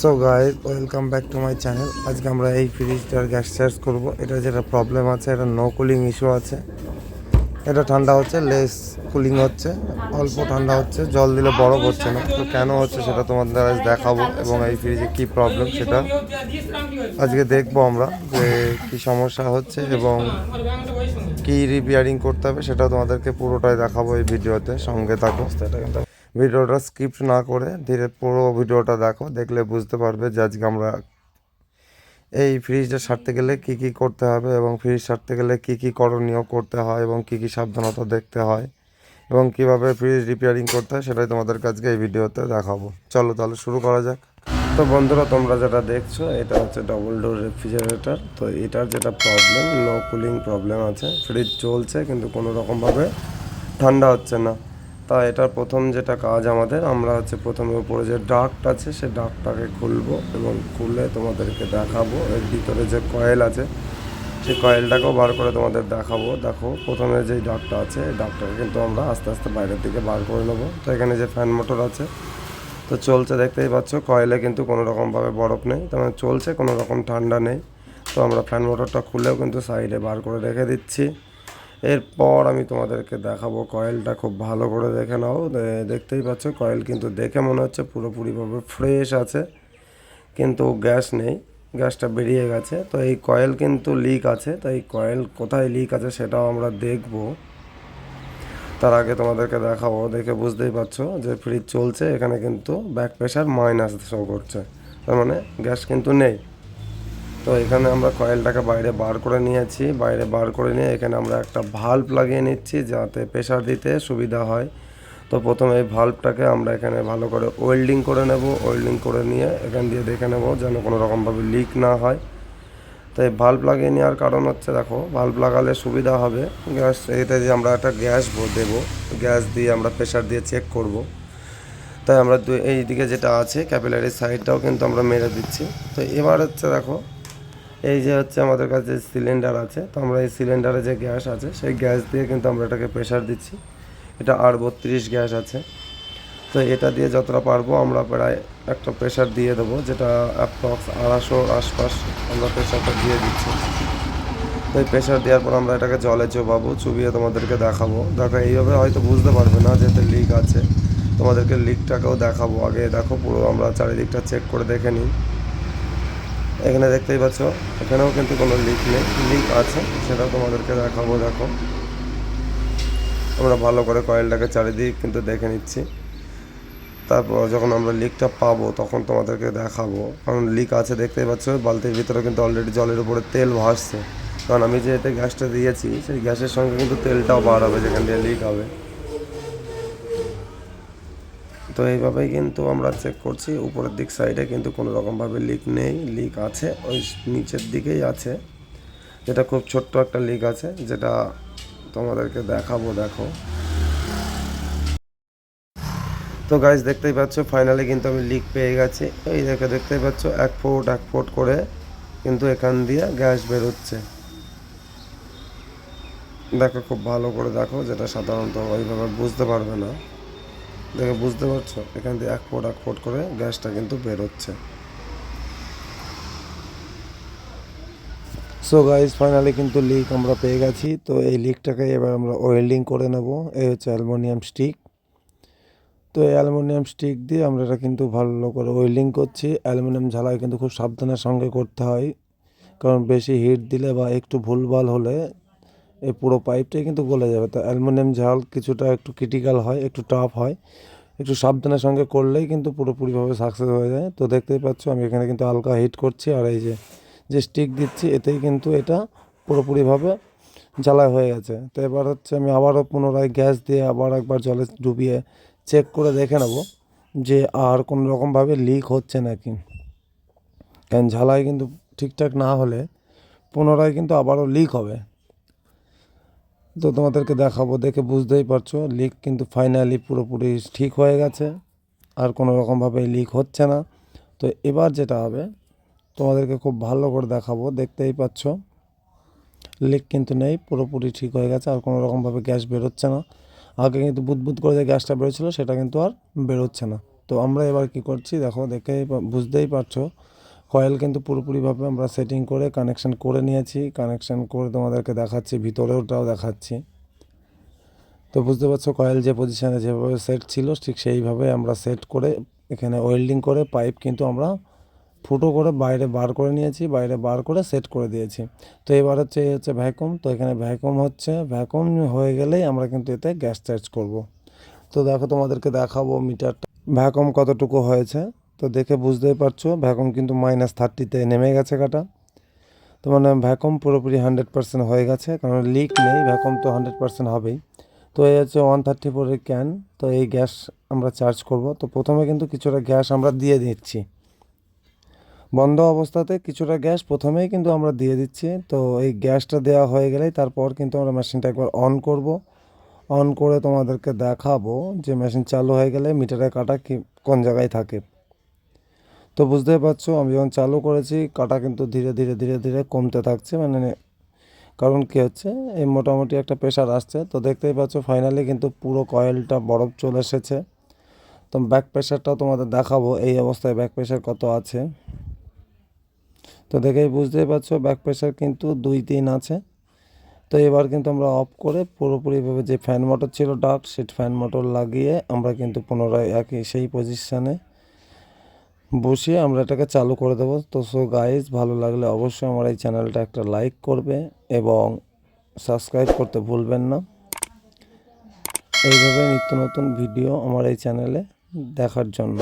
So guys welcome back to my channel আজকে আমরা এই ফ্রিজটার গ্যাস চার্জ করব। এটা যেটা প্রবলেম আছে, এটা নো কুলিং ইস্যু আছে। এটা ঠান্ডা হচ্ছে লেস কুলিং হচ্ছে, অল্প ঠান্ডা হচ্ছে, জল দিলে বরফ হচ্ছে না। তো কেন হচ্ছে সেটা তোমাদের আজ দেখাবো এবং এই ফ্রিজে কী প্রবলেম সেটা আজকে দেখব আমরা যে কী সমস্যা হচ্ছে এবং কী রিপেয়ারিং করতে হবে সেটা তোমাদেরকে পুরোটাই দেখাবো এই ভিডিওতে। সঙ্গে থাকো। ভিডিওটা স্কিপ না করে ধীরে পুরো ভিডিওটা দেখো, দেখলে বুঝতে পারবে যে আজকে আমরা এই ফ্রিজটা সারতে গেলে কি কি করতে হবে এবং ফ্রিজ সারতে গেলে কি কি করণীয় করতে হয় এবং কি কি সাবধানতা দেখতে হয় এবং কীভাবে ফ্রিজ রিপেয়ারিং করতে হয় সেটাই তোমাদের কাছকে এই ভিডিওতে দেখাবো। চলো তাহলে শুরু করা যাক। তো বন্ধুরা, তোমরা যেটা দেখছ, এটা হচ্ছে ডবল ডোর রেফ্রিজারেটর তো এটার যেটা প্রবলেম নো কুলিং প্রবলেম আছে। ফ্রিজ চলছে কিন্তু কোনো রকমভাবে ঠান্ডা হচ্ছে না। তা এটার প্রথম যেটা কাজ আমাদের, আমরা হচ্ছে প্রথমে উপরে যে ডাক্ট আছে, সে ডাক্টটাকে খুলবো এবং খুলে তোমাদেরকে দেখাবো। এর ভিতরে যে কয়েল আছে সেই কয়েলটাকেও বার করে তোমাদের দেখাবো। দেখো, প্রথমে যেই ডাকটা আছে, এই ডাক্টটাকে কিন্তু আমরা আস্তে আস্তে বাইরের দিকে বার করে নেব। তো এখানে যে ফ্যান মোটর আছে, তো চলছে দেখতেই পাচ্ছ কয়েলে কিন্তু কোনো রকমভাবে বরফ নেই। তার মানে চলছে কোনো রকম ঠান্ডা নেই। তো আমরা ফ্যান মোটরটা খুলেও কিন্তু সাইডে বার করে রেখে দিচ্ছি। এরপর আমি তোমাদেরকে দেখাবো কয়েলটা খুব ভালো করে দেখে নাও। দেখতেই পাচ্ছ কয়েল কিন্তু দেখে মনে হচ্ছে পুরোপুরিভাবে ফ্রেশ আছে, কিন্তু গ্যাস নেই গ্যাসটা বেরিয়ে গেছে। তো এই কয়েল কিন্তু লিক আছে, তো এই কয়েল কোথায় লিক আছে সেটাও আমরা দেখব। তার আগে তোমাদেরকে দেখাবো, দেখে বুঝতেই পারছ যে ফ্রিজ চলছে, এখানে কিন্তু ব্যাক প্রেশার মাইনাস শো করছে। তার মানে গ্যাস কিন্তু নেই। তো এখানে আমরা কয়েলটাকে বাইরে বার করে নিয়েছি। বাইরে বার করে নিয়ে এখানে আমরা একটা ভাল্ব লাগিয়ে নিচ্ছি যাতে প্রেশার দিতে সুবিধা হয়। তো প্রথমে এই ভাল্বটাকে আমরা এখানে ভালো করে ওয়েল্ডিং করে নেব। ওয়েল্ডিং করে নিয়ে এখান দিয়ে দেখে নেব যেন কোনো রকমভাবে লিক না হয়। তো এই ভাল্ব লাগিয়ে নেওয়ার কারণ হচ্ছে, দেখো ভাল্ব লাগালে সুবিধা হবে। গ্যাস, এতে যে আমরা একটা গ্যাস দেবো। গ্যাস দিয়ে আমরা প্রেশার দিয়ে চেক করব। তাই আমরা এই দিকে যেটা আছে ক্যাপিলারি সাইডটাও কিন্তু আমরা মেরে দিচ্ছি। তো এবার হচ্ছে, দেখো এই যে হচ্ছে আমাদের কাছে সিলিন্ডার আছে, তো আমরা এই সিলিন্ডারে যে গ্যাস আছে, সেই গ্যাস দিয়ে কিন্তু আমরা এটাকে প্রেশার দিচ্ছি। এটা আর বত্রিশ গ্যাস আছে। তো এটা দিয়ে যতটা পারব আমরা প্রায় একটা প্রেশার দিয়ে দেবো, যেটা অ্যাপ্রক্স আড়াইশোর আশপাশ আমরা প্রেশারটা দিয়ে দিচ্ছি। তো এই প্রেশার দেওয়ার পর আমরা এটাকে জলে চোবাবো, চুবিয়ে তোমাদেরকে দেখাবো। দেখো এইভাবে হয়তো বুঝতে পারবে না যে এতে লিক আছে। তোমাদেরকে লিকটাকেও দেখাবো। আগে দেখো পুরো আমরা চারিদিকটা চেক করে দেখে নিই। এখানে দেখতেই পাচ্ছ, এখানেও কিন্তু কোনো লিক নেই। লিক আছে সেটা তোমাদেরকে দেখাবো, দেখো। আমরা ভালো করে কয়েলটাকে চারিদিক কিন্তু দেখে নিচ্ছি। তারপর যখন আমরা লিকটা পাবো, তখন তোমাদেরকে দেখাবো। কারণ লিক আছে, দেখতেই পাচ্ছ, বালতির ভিতরে কিন্তু অলরেডি জলের উপরে তেল ভাসছে। কারণ আমি যে এতে গ্যাসটা দিয়েছি, সেই গ্যাসের সঙ্গে কিন্তু তেলটাও বার হবে, যেখান দিয়ে লিক হবে। তো এইভাবেই কিন্তু আমরা চেক করছি। উপরের দিক সাইডে কিন্তু কোনো রকমভাবে লিক নেই। লিক আছে, ওই নিচের দিকেই আছে। যেটা খুব ছোট্ট একটা লিক আছে, যেটা তোমাদেরকে দেখাবো, দেখো। তো গাইজ দেখতেই পাচ্ছ ফাইনালি কিন্তু আমি লিক পেয়ে গেছি। এই দেখে দেখতেই পাচ্ছ, এক ফুট এক ফুট করে কিন্তু এখান দিয়ে গ্যাস বেরোচ্ছে। দেখো, খুব ভালো করে দেখো, যেটা সাধারণত ওইভাবে বুঝতে পারবে না। দেখে, বুঝতে পারছ? এখান দিয়ে এক ফুট এক ফোট করে গ্যাসটা কিন্তু বেরোচ্ছে সো গাইজ ফাইনালি কিন্তু লিক আমরা পেয়ে গেছি। তো এই লিকটাকে এবার আমরা ওয়েল্ডিং করে নেব। এই হচ্ছে অ্যালুমিনিয়াম স্টিক তো এই অ্যালুমিনিয়াম স্টিক দিয়ে আমরা এটা কিন্তু ভালো করে ওয়েল্ডিং করছি। অ্যালুমিনিয়াম ঝালাই কিন্তু খুব সাবধানের সঙ্গে করতে হয়। কারণ বেশি হিট দিলে বা একটু ভুলভাল হলে এই পুরো পাইপটাই কিন্তু গলে যাবে। তো অ্যালুমিনিয়াম ঝাল কিছুটা একটু ক্রিটিক্যাল হয়, একটু টাফ হয়। একটু সাবধানের সঙ্গে করলেই কিন্তু পুরোপুরিভাবে সাকসেস হয়ে যায়। তো দেখতেই পাচ্ছ, আমি এখানে কিন্তু হালকা হিট করছি আর এই যে যে স্টিক দিচ্ছি, এতেই কিন্তু এটা পুরোপুরিভাবে জ্বালা হয়ে গেছে। তো এবার হচ্ছে আমি আবারও পুনরায় গ্যাস দিয়ে আবার একবার জলে ডুবিয়ে চেক করে দেখে নেব যে আর কোনো রকমভাবে লিক হচ্ছে নাকি। কারণ ঝালাই কিন্তু ঠিকঠাক না হলে পুনরায় কিন্তু আবারও লিক হবে। তো তোমাদেরকে দেখাবো, দেখে বুঝতেই পারছ লিক কিন্তু ফাইনালি পুরোপুরি ঠিক হয়ে গেছে, আর কোনো রকমভাবে লিক হচ্ছে না। তো এবার যেটা হবে, তোমাদেরকে খুব ভালো করে দেখাবো, দেখতেই পাচ্ছ লিক কিন্তু নেই, পুরোপুরি ঠিক হয়ে গেছে, আর কোনো রকমভাবে গ্যাস বেরোচ্ছে না। আগে কিন্তু বুদবুদ করে যে গ্যাসটা বেরোচ্ছিলো, সেটা কিন্তু আর বেরোচ্ছে না। তো আমরা এবার কি করছি, দেখো, দেখে বুঝতেই পারছ কয়েল কিন্তু পুরোপুরিভাবে আমরা সেটিং করে কানেকশান করে নিয়েছি। কানেকশান করে তোমাদেরকে দেখাচ্ছি ভিতরেওটাও দেখাচ্ছি। তো বুঝতে পারছ কয়েল যে পজিশানে যেভাবে সেট ছিল, ঠিক সেইভাবে আমরা সেট করে এখানে ওয়েল্ডিং করে পাইপ কিন্তু আমরা ফুটো করে বাইরে বার করে নিয়েছি, বাইরে বার করে সেট করে দিয়েছি। তো এবার হচ্ছে, এই হচ্ছে ভ্যাকুম তো এখানে ভ্যাকুম হচ্ছে ভ্যাকুম হয়ে গেলেই আমরা কিন্তু এতে গ্যাস চার্জ করব। তো দেখো তোমাদেরকে দেখাবো মিটারটা ভ্যাকুম কতটুকু হয়েছে? তো দেখে বুঝতেই পারছ, ভ্যাকুম কিন্তু মাইনাস থার্টিতে নেমে গেছে কাটা। তো মানে ভ্যাকুম পুরোপুরি হান্ড্রেড পার্সেন্ট হয়ে গেছে, কারণ লিক নেই, ভ্যাকুম তো হান্ড্রেড পার্সেন্ট হবেই। তো এই হচ্ছে ওয়ান থার্টি ফোরের ক্যান তো এই গ্যাস আমরা চার্জ করব। তো প্রথমে কিন্তু কিছুটা গ্যাস আমরা দিয়ে দিচ্ছি। বন্ধ অবস্থাতে কিছুটা গ্যাস প্রথমেই কিন্তু আমরা দিয়ে দিচ্ছি। তো এই গ্যাসটা দেওয়া হয়ে গেলেই তারপর কিন্তু আমরা মেশিনটা একবার অন করব। অন করে তোমাদেরকে দেখাবো যে মেশিন চালু হয়ে গেলে মিটারের কাটা কি, কোন জায়গায় থাকে। তো বুঝতেই পারছ, আমি যখন চালু করেছি, কাটা কিন্তু ধীরে ধীরে ধীরে ধীরে কমতে থাকছে মানে কারণ কি হচ্ছে, এই মোটামুটি একটা প্রেশার আসছে। তো দেখতেই পাচ্ছ ফাইনালি কিন্তু পুরো কয়েলটা বরফ চলে এসেছে। তো ব্যাক প্রেশারটাও তোমাদের দেখাবো, এই অবস্থায় ব্যাক প্রেশার কত আছে। তো দেখেই বুঝতেই পারছ ব্যাক প্রেশার কিন্তু দুই, তিন আছে। তো এবার কিন্তু আমরা অফ করে পুরোপুরিভাবে যে ফ্যান মোটর ছিল ডাক সেই ফ্যান মোটর লাগিয়ে আমরা কিন্তু পুনরায় একই, সেই পজিশানে বসিয়ে আমরা এটাকে চালু করে দেবো। তো সো গাইজ ভালো লাগলে অবশ্যই আমার এই চ্যানেলটা একটা লাইক করবে এবং সাবস্ক্রাইব করতে ভুলবেন না। এইভাবে নিত্য নতুন ভিডিও আমার এই চ্যানেলে দেখার জন্য।